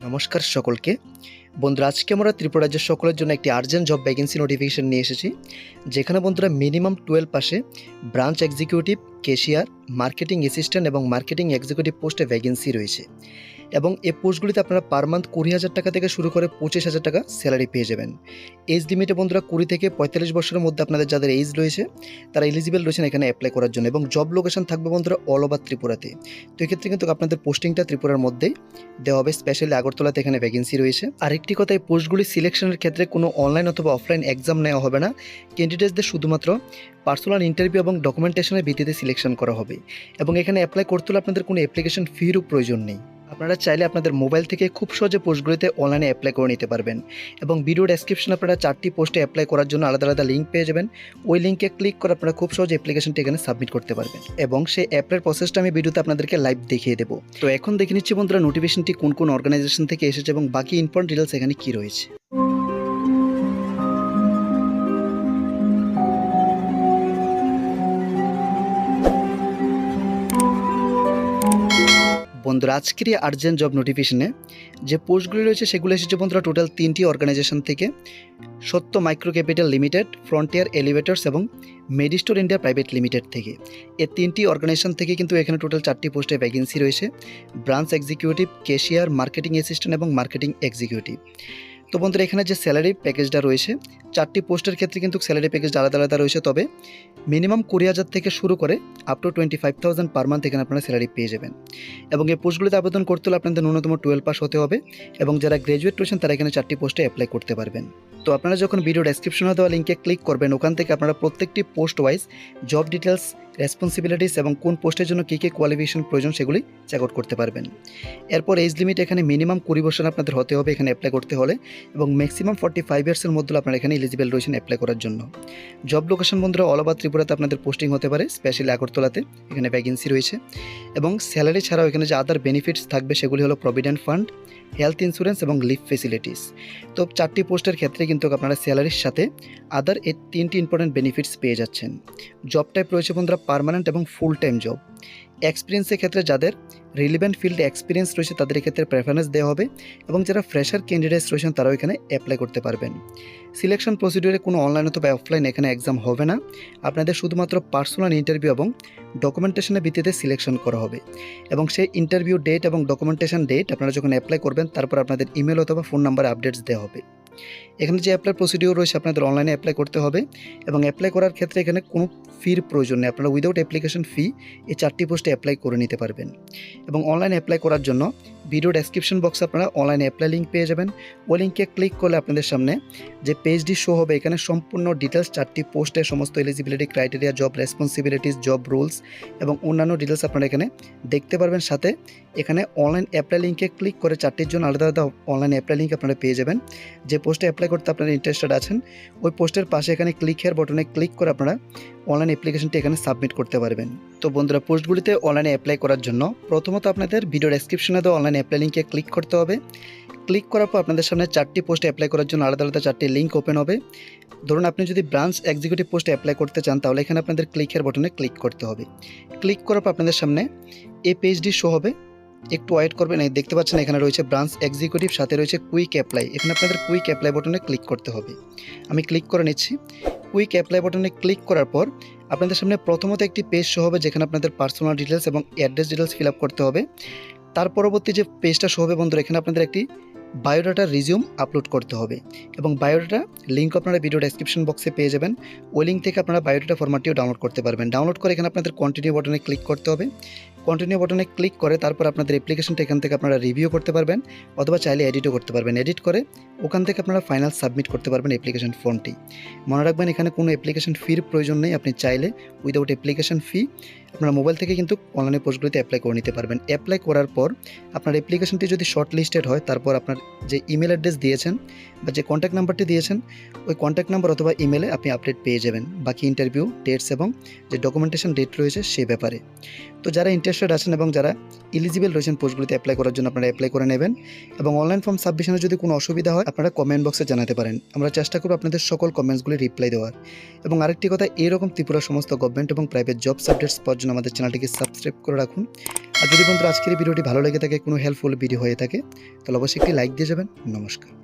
নমস্কার সকলকে। বন্ধুরা, আজকে আমরা ত্রিপুরা রাজ্যের সকলের জন্য একটি আর্জেন্ট জব ভ্যাকেন্সি নোটিফিকেশন নিয়ে এসেছি, যেখানে বন্ধুরা মিনিমাম টুয়েলভ পাশে branch executive cashier marketing assistant এবং মার্কেটিং এক্সিকিউটিভ পোস্টে ভ্যাকেন্সি রয়েছে এবং এই পোস্টগুলিতে আপনারা পার মান্থ কুড়ি হাজার টাকা থেকে শুরু করে পঁচিশ হাজার টাকা স্যালারি পেয়ে যাবেন। এজ লিমিটে বন্ধুরা কুড়ি থেকে পঁয়তাল্লিশ বছরের মধ্যে আপনাদের যাদের এজ রয়েছে, তারা এলিজিবল রয়েছেন এখানে অ্যাপ্লাই করার জন্য এবং জব লোকেশন থাকবে বন্ধুরা অল ওভার ত্রিপুরাতে। তো এক্ষেত্রে কিন্তু আপনাদের পোস্টিংটা ত্রিপুরার মধ্যেই দেওয়া হবে স্পেশালি আগরতলাতে এখানে ভ্যাকেন্সি রয়েছে। আরেকটি কথা কথায় পোস্টগুলি সিলেকশনের ক্ষেত্রে কোনো অনলাইন অথবা অফলাইন এক্সাম নেওয়া হবে না। ক্যান্ডিডেটসদের শুধুমাত্র পার্সোনাল ইন্টারভিউ এবং ডকুমেন্টেশনের ভিত্তিতে সিলেকশন করা হবে। এবং এখানে অ্যাপ্লাই করতে হলে আপনাদের কোনো অ্যাপ্লিকেশন ফিরও প্রয়োজন নেই। আপনারা চাইলে আপনাদের মোবাইল থেকে খুব সহজে পোস্টগুলিতে অনলাইনে অ্যাপ্লাই করে নিতে পারবেন এবং ভিডিও ডেসক্রিপশনে আপনারা চারটি পোস্টে অ্যাপ্লাই করার জন্য আলাদা আলাদা লিঙ্ক পেয়ে যাবেন। ওই লিঙ্কে ক্লিক করে আপনারা খুব সহজে অ্যাপ্লিকেশনটি এখানে সাবমিট করতে পারবেন এবং সেই অ্যাপের প্রসেসটা আমি ভিডিওতে আপনাদেরকে লাইভ দেখিয়ে দেবো। তো এখন দেখে নিচ্ছি বন্ধুরা নোটিফিকেশনটি কোন কোন অর্গানাইজেশন থেকে এসেছে এবং বাকি ইম্পর্টেন্ট ডিটেলস এখানে কী রয়েছে। বন্ধুরা, আজকের আর্জেন্ট জব নোটিফিকেশনে যে পোস্টগুলি রয়েছে, সেগুলো এসেছে বন্ধুরা টোটাল তিনটি অর্গানাইজেশন থেকে। Satya micro capital limited frontier elevators এবং মেডিস্টোর ইন্ডিয়া প্রাইভেট লিমিটেড থেকে। এই তিনটি অর্গানাইজেশন থেকে কিন্তু এখানে টোটাল চারটি পোস্টে ভ্যাকেন্সি রয়েছে। Branch executive cashier marketing assistant এবং মার্কেটিং এক্সিকিউটিভ তো বন্ধুরা, এখানে যে স্যালারি প্যাকেজটা রয়েছে, চারটি পোস্টের ক্ষেত্রে কিন্তু স্যালারি প্যাকেজ আলাদা আলাদা রয়েছে। তবে মিনিমাম কুড়ি হাজার থেকে শুরু করে up to twenty five thousand per month এখানে আপনারা স্যালারি পেয়ে যাবেন। এবং এই পোস্টগুলিতে আবেদন করতে হলে আপনাদের ন্যূনতম টুয়েলভ পাস হতে হবে এবং যারা গ্র্যাজুয়েট রয়েছেন তারা এখানে চারটি পোস্টে অ্যাপ্লাই করতে পারবেন। তো আপনারা যখন ভিডিও ডেসক্রিপশনে দেওয়া লিঙ্কে ক্লিক করবেন, ওখান থেকে আপনারা প্রত্যেকটি post wise job details responsibilities এবং কোন পোস্টের জন্য কী কী কোয়ালিফিকেশন প্রয়োজন সেগুলি চেক আউট করতে পারবেন। এরপর এজ লিমিট এখানে মিনিমাম কুড়ি বছর আপনাদের হতে হবে এখানে অ্যাপ্লাই করতে হলে এবং ম্যাক্সিমাম ফর্টি ফাইভ ইয়ার্সের মধ্যে আপনারা এখানে এলিজিবল রয়েছেন অ্যাপ্লাই করার জন্য। জব লোকেশন বন্ধুরা অল ওভার ত্রিপুরাতে আপনাদের পোস্টিং হতে পারে স্পেশালি আগরতলাতে এখানে ভ্যাকেন্সি রয়েছে। এবং স্যালারি ছাড়াও এখানে যে আদার বেনিফিটস থাকবে সেগুলি হলো প্রভিডেন্ট ফান্ড হেলথ ইন্স্যুরেন্স এবং লিভ ফেসিলিটিস তো চারটি পোস্টের ক্ষেত্রে কিন্তু আপনারা স্যালারির সাথে আদার এই তিনটি ইম্পর্টেন্ট বেনিফিটস পেয়ে যাচ্ছেন। জব টাইপ রয়েছে বন্ধুরা পার্মানেন্ট এবং ফুল টাইম জব এক্সপিরিয়েন্সের ক্ষেত্রে যাদের রিলিভেন্ট ফিল্ডে এক্সপিরিয়েন্স রয়েছে, তাদের ক্ষেত্রে প্রেফারেন্স দেওয়া হবে এবং যারা ফ্রেশার ক্যান্ডিডেটস রয়েছেন, তারাও এখানে অ্যাপ্লাই করতে পারবেন। সিলেকশন প্রসিডিউরে কোনো অনলাইন অথবা অফলাইন এখানে এক্সাম হবে না। আপনাদের শুধুমাত্র পার্সোনাল ইন্টারভিউ এবং ডকুমেন্টেশনের ভিত্তিতে সিলেকশন করা হবে এবং সেই ইন্টারভিউ ডেট এবং ডকুমেন্টেশন ডেট আপনারা যখন অ্যাপ্লাই করবেন, তারপর আপনাদের ইমেল অথবা ফোন নাম্বারে আপডেটস দেওয়া হবে। এখানে যে অ্যাপ্লাই প্রসিডিওর রয়েছে আপনাদের অনলাইনে অ্যাপ্লাই করতে হবে এবং অ্যাপ্লাই করার ক্ষেত্রে এখানে কোনো ফির প্রয়োজন নেই। আপনারা উইদাউট অ্যাপ্লিকেশন ফি এই চারটি পোস্টে অ্যাপ্লাই করে নিতে পারবেন। এবং অনলাইনে অ্যাপ্লাই করার জন্য ভিডিও ডেসক্রিপশন বক্সে আপনারা অনলাইনে অ্যাপ্লাই লিঙ্ক পেয়ে যাবেন। ওই লিঙ্কে ক্লিক করলে আপনাদের সামনে যে পেজটি শো হবে, এখানে সম্পূর্ণ ডিটেলস চারটি পোস্টের সমস্ত eligibility criteria job responsibilities job rules এবং অন্যান্য ডিটেলস আপনারা এখানে দেখতে পারবেন। সাথে এখানে অনলাইন অ্যাপ্লাই লিঙ্কে ক্লিক করে চারটির জন্য আলাদা আলাদা অনলাইন অ্যাপ্লাই লিঙ্ক আপনারা পেয়ে যাবেন। যে পোস্টে অ্যাপ্লাই করতে আপনারা ইন্টারেস্টেড আছেন, ওই পোস্টের পাশে এখানে ক্লিক হেয়ার বটনে ক্লিক করে আপনারা অনলাইন অ্যাপ্লিকেশনটি এখানে সাবমিট করতে পারবেন। তো বন্ধুরা, পোস্টগুলিতে অনলাইনে অ্যাপ্লাই করার জন্য প্রথমত আপনাদের ভিডিও ডেসক্রিপশনে দেওয়া অনলাইন অ্যাপ্লাই লিঙ্কে ক্লিক করতে হবে। ক্লিক করার পর আপনাদের সামনে চারটি পোস্টে অ্যাপ্লাই করার জন্য আলাদা আলাদা চারটি লিঙ্ক ওপেন হবে। ধরুন, আপনি যদি ব্রাঞ্চ এক্সিকিউটিভ পোস্টে অ্যাপ্লাই করতে চান, তাহলে এখানে আপনাদের ক্লিকের বটনে ক্লিক করতে হবে। ক্লিক করার পর আপনাদের সামনে এই পেজটি শো হবে। একটু ওয়েট করবেন দেখতে পাচ্ছেন এখানে রয়েছে ব্রাঞ্চ এক্সিকিউটিভ সাথে রয়েছে কুইক অ্যাপ্লাই এখানে আপনাদের কুইক অ্যাপ্লাই বটনে ক্লিক করতে হবে। আমি ক্লিক করে নিচ্ছি। কুইক অ্যাপ্লাই বটনে ক্লিক করার পর আপনাদের সামনে প্রথমত একটি পেজ শো হবে যেখানে আপনাদের পার্সোনাল ডিটেলস এবং অ্যাড্রেস ডিটেলস ফিল করতে হবে। তার পরবর্তী যে পেজটা শো হবে বন্ধুরা, এখানে আপনাদের একটি বায়োডাটা রিজিউম আপলোড করতে হবে এবং বায়োডাটা লিঙ্ক আপনারা ভিডিও ডেসক্রিপশন বক্সে পেয়ে যাবেন। ওই লিঙ্ক থেকে আপনারা বায়োডাটা ফরম্যাটটিও ডাউনলোড করতে পারবেন। ডাউনলোড করে এখানে আপনাদের কন্টিনিউ বটনে ক্লিক করতে হবে। কন্টিনিউ বটনে ক্লিক করে তারপর আপনাদের অ্যাপ্লিকেশনটা এখান থেকে আপনারা রিভিউ করতে পারবেন অথবা চাইলে এডিটও করতে পারবেন। এডিট করে ওখান থেকে আপনারা ফাইনাল সাবমিট করতে পারবেন অ্যাপ্লিকেশন ফর্মটি মনে রাখবেন এখানে কোনো অ্যাপ্লিকেশন ফির প্রয়োজন নেই। আপনি চাইলে উইদাউট অ্যাপ্লিকেশন ফি আপনার মোবাইল থেকে কিন্তু অনলাইনে পোস্টগুলিতে অ্যাপ্লাই করে নিতে পারবেন। অ্যাপ্লাই করার পর আপনার অ্যাপ্লিকেশনটি যদি শর্ট লিস্টেড হয়, তারপর আপনার যে ইমেল অ্যাড্রেস দিয়েছেন বা যে কন্ট্যাক্ট নাম্বারটি দিয়েছেন, ওই কন্ট্যাক্ট নাম্বার অথবা ইমেলে আপনি আপডেট পেয়ে যাবেন। বাকি ইন্টারভিউ ডেটস এবং যে ডকুমেন্টেশন ডেট রয়েছে সে ব্যাপারে। তো যারা ইন্টারেস্টেড আছেন এবং যারা এলিজিবল রয়েছেন পোস্টগুলিতে অ্যাপ্লাই করার জন্য আপনারা অ্যাপ্লাই করে নেবেন এবং অনলাইন ফর্ম সাবমিশনে যদি কোনো অসুবিধা হয়, আপনারা কমেন্ট বক্সে জানাতে পারেন। আমরা চেষ্টা করব আপনাদের সকল কমেন্টসগুলি রিপ্লাই দেওয়ার। এবং আরেকটি কথা, এরকম ত্রিপুরা সমস্ত গভর্নমেন্ট এবং প্রাইভেট জব সাবজেক্টস পাওয়ার জন্য আমাদের চ্যানেলটিকে সাবস্ক্রাইব করে রাখুন। আর যদি বন্ধুরা আজকের ভিডিওটি ভালো লেগে থাকে, কোনো হেল্পফুল ভিডিও হয়ে থাকে, তাহলে অবশ্যই একটি লাইক দিয়ে যাবেন। নমস্কার।